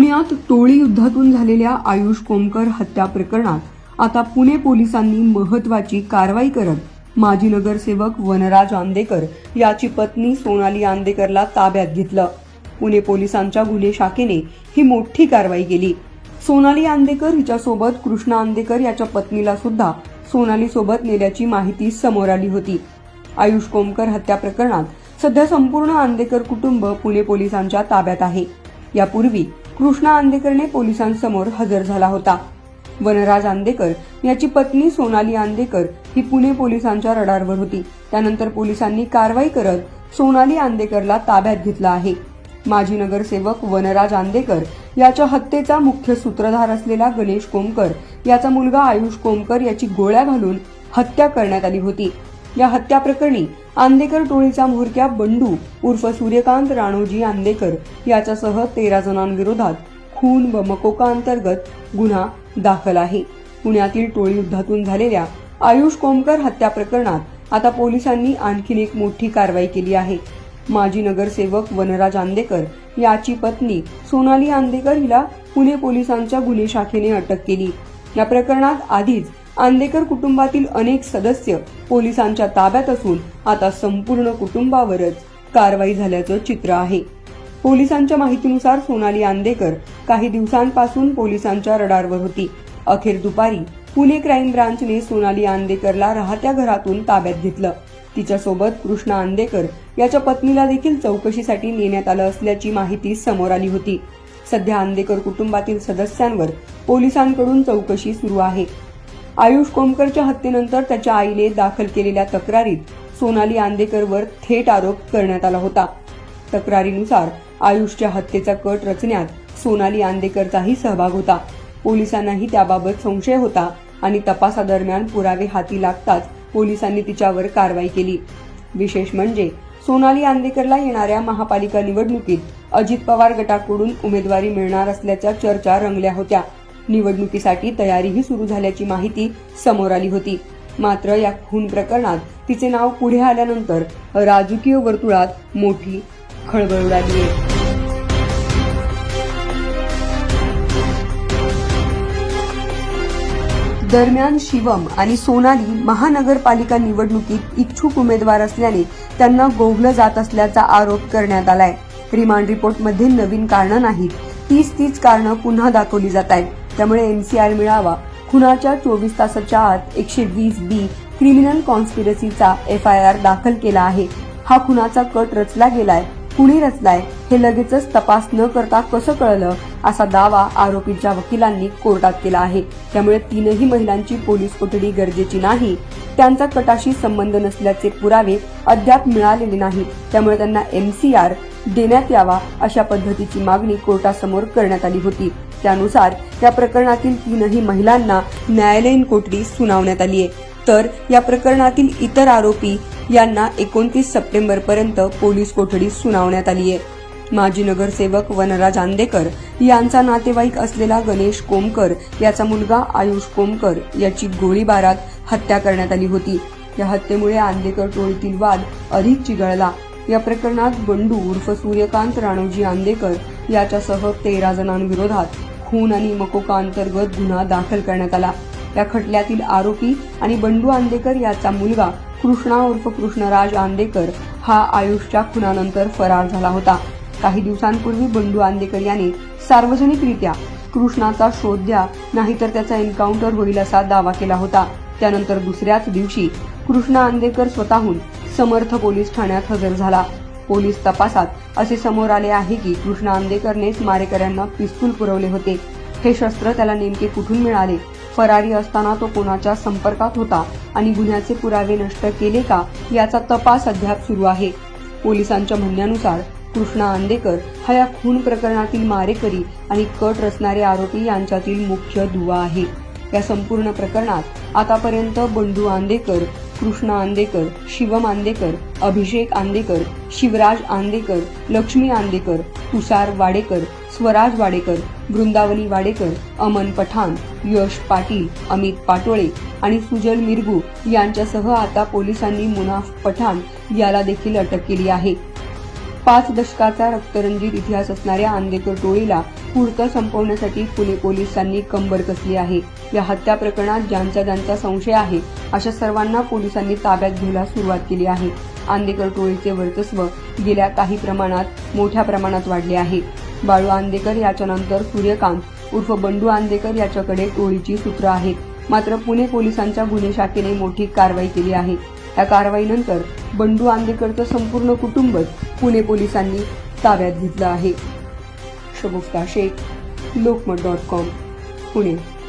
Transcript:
पुण्यात टोळी युद्धातून झालेल्या आयुष कोमकर हत्या प्रकरणात आता पुणे पोलिसांनी महत्वाची कारवाई करत माजी नगरसेवक वनराज आंदेकर याची पत्नी सोनाली आंदेकरला ताब्यात घेतलं. पुणे पोलिसांच्या गुन्हे शाखेने ही मोठी कारवाई केली. सोनाली आंदेकर हिच्यासोबत कृष्णा आंदेकर याच्या पत्नीला सुद्धा सोनाली सोबत नेल्याची माहिती समोर आली होती. आयुष कोमकर हत्या प्रकरणात सध्या संपूर्ण आंदेकर कुटुंब पुणे पोलिसांच्या ताब्यात आहे. यापूर्वी कृष्णा आंदेकरने पोलिसांसमोर हजर झाला होता. वनराज आंदेकर याची पत्नी सोनाली आंदेकर ही पुणे पोलिसांच्या रडारवर होती. त्यानंतर पोलिसांनी कारवाई करत सोनाली आंदेकरला ताब्यात घेतलं आहे. माजी नगरसेवक वनराज आंदेकर याच्या हत्येचा मुख्य सूत्रधार असलेला गणेश कोमकर याचा मुलगा आयुष कोमकर याची गोळ्या घालून हत्या करण्यात आली होती. या हत्या प्रकरणी आंदेकर टोळीचा म्होरक्या बंडू उर्फ सूर्यकांत राणोजी आंदेकर याच्यासह तेरा जणांविरोधात खून व मकोका अंतर्गत गुन्हा दाखल आहे. पुण्यातील टोळी युद्धातून झालेल्या आयुष कोमकर हत्या प्रकरणात आता पोलिसांनी आणखीन एक मोठी कारवाई केली आहे. माजी नगरसेवक वनराज आंदेकर याची पत्नी सोनाली आंदेकर हिला पुणे पोलिसांच्या गुन्हे शाखेने अटक केली. या प्रकरणात आधीच आंदेकर कुटुंबातील अनेक सदस्य पोलिसांच्या ताब्यात असून आता संपूर्ण कुटुंबावरच कारवाई झाल्याचं चित्र आहे. पोलिसांच्या माहितीनुसार सोनाली आंदेकर काही दिवसांपासून पोलिसांच्या रडारवर होती. अखेर दुपारी पुणे क्राईम ब्रांचने सोनाली आंदेकरला राहत्या घरातून ताब्यात घेतलं. तिच्यासोबत कृष्णा आंदेकर याच्या पत्नीला देखील चौकशीसाठी नेण्यात आलं असल्याची माहिती समोर आली होती. सध्या आंदेकर कुटुंबातील सदस्यांवर पोलिसांकडून चौकशी सुरू आहे. आयुष कोमकरच्या हत्येनंतर त्याच्या आईने दाखल केलेल्या तक्रारीत सोनाली आंदेकरवर थेट आरोप करण्यात आला होता. तक्रारीनुसार आयुषच्या हत्येचा कट रचण्यात सोनाली आंदेकरचाही सहभाग होता. पोलिसांनाही त्याबाबत संशय होता आणि तपासादरम्यान पुरावे हाती लागताच पोलिसांनी तिच्यावर कारवाई केली. विशेष म्हणजे सोनाली आंदेकरला येणाऱ्या महापालिका निवडणुकीत अजित पवार गटाकडून उमेदवारी मिळणार असल्याच्या चर्चा रंगल्या होत्या. निवडणुकीसाठी तयारीही सुरू झाल्याची माहिती समोर आली होती. मात्र या खून प्रकरणात तिचे नाव पुढे आल्यानंतर राजकीय वर्तुळात मोठी खळबळ उडाली आहे. दरम्यान शिवम आणि सोनाली महानगरपालिका निवडणुकीत इच्छुक उमेदवार असल्याने त्यांना गोवलं जात असल्याचा आरोप करण्यात आलाय. रिमांड रिपोर्टमध्ये नवीन कारणं नाहीत. तीच तीच कारणं पुन्हा दाखवली जात आहेत. त्यामुळे एनसीआर मिळावा. खुनाच्या चोवीस तासाच्या आत एकशे वीस बी क्रिमिनल कॉन्स्पिरसीचा एफ आय आर दाखल केला आहे. हा खुनाचा कट रचला गेलाय. कुणी रचलाय हे लगेचच तपास न करता कसं कळलं असा दावा आरोपींच्या वकिलांनी कोर्टात केला आहे. त्यामुळे तीनही महिलांची पोलीस कोठडी गरजेची नाही. त्यांचा कटाशी संबंध नसल्याचे पुरावे अद्याप मिळालेले नाहीत. त्यामुळे त्यांना एमसीआर देण्यात यावा अशा पद्धतीची मागणी कोर्टासमोर करण्यात आली होती. त्यानुसार या प्रकरणातील तीनही महिलांना न्यायालयीन कोठडी सुनावण्यात आली आहे तर या प्रकरणातील इतर आरोपी यांना एकोणतीस सप्टेंबर पर्यंत पोलीस कोठडी सुनावण्यात आली आहे माजी नगरसेवक वनराज आंदेकर यांचा नातेवाईक असलेला गणेश कोमकर याचा मुलगा आयुष कोमकर याची गोळीबारात हत्या करण्यात आली होती. या हत्येमुळे आंदेकर टोळीतील वाद अधिक चिघळला. या प्रकरणात बंडू उर्फ सूर्यकांत राणोजी आंदेकर याच्यासह तेरा जणांविरोधात खून आणि मकोका अंतर्गत गुन्हा दाखल करण्यात आला. या खटल्यातील आरोपी आणि बंडू आंदेकर याचा मुलगा कृष्णा उर्फ कृष्णराज आंदेकर हा आयुषच्या खुनानंतर फरार झाला होता. काही दिवसांपूर्वी बंडू आंदेकर याने सार्वजनिकरित्या कृष्णाचा शोध द्या नाहीतर त्याचा एन्काउंटर होईल असा दावा केला होता. त्यानंतर दुसऱ्याच दिवशी कृष्णा आंदेकर स्वतःहून समर्थ पोलीस ठाण्यात हजर झाला. पोलीस तपासात. असे समोर आले आहे की कृष्णा आंदेकरनेच मारेकऱ्यांना पिस्तूल पुरवले होते. हे शस्त्र त्याला नेमके कुठून मिळाले? फरारी असताना तो कोणाच्या संपर्कात होता आणि गुन्ह्याचे पुरावे नष्ट केले का याचा तपास अद्याप सुरू आहे. पोलिसांच्या म्हणण्यानुसार कृष्णा आंदेकर हा या खून प्रकरणातील मारेकरी आणि कट रचणारे आरोपी यांच्यातील मुख्य दुवा आहे. या संपूर्ण प्रकरणात आतापर्यंत बंडू आंदेकर कृष्णा आंदेकर शिवम आंदेकर अभिषेक आंदेकर शिवराज आंदेकर लक्ष्मी आंदेकर तुषार वाडेकर स्वराज वाडेकर वृंदावनी वाडेकर अमन पठाण यश पाटील अमित पाटोळे आणि सुजल मिरगू यांच्यासह आता पोलिसांनी मुनाफ पठाण याला देखील अटक केली आहे. पाच दशकाचा रक्तरंजित इतिहास असणाऱ्या आंदेकर टोळीला पुरतं संपवण्यासाठी पुणे पोलिसांनी कंबर कसली आहे. या हत्या प्रकरणात ज्यांचा ज्यांचा संशय आहे अशा सर्वांना पोलिसांनी ताब्यात घ्यायला सुरुवात केली आहे. आंदेकर टोळीचे वर्चस्व गेल्या काही प्रमाणात मोठ्या प्रमाणात वाढले आहे. बाळू आंदेकर याच्यानंतर सूर्यकांत उर्फ बंडू आंदेकर याच्याकडे टोळीची सूत्र आहेत. मात्र पुणे पोलिसांच्या गुन्हे शाखेने मोठी कारवाई केली आहे. या कारवाईनंतर बंडू आंदेकरचं संपूर्ण कुटुंबच पुणे पोलिसांनी ताब्यात घेतलं आहे. Shagufta Shaikh Lokmat dot com Pune.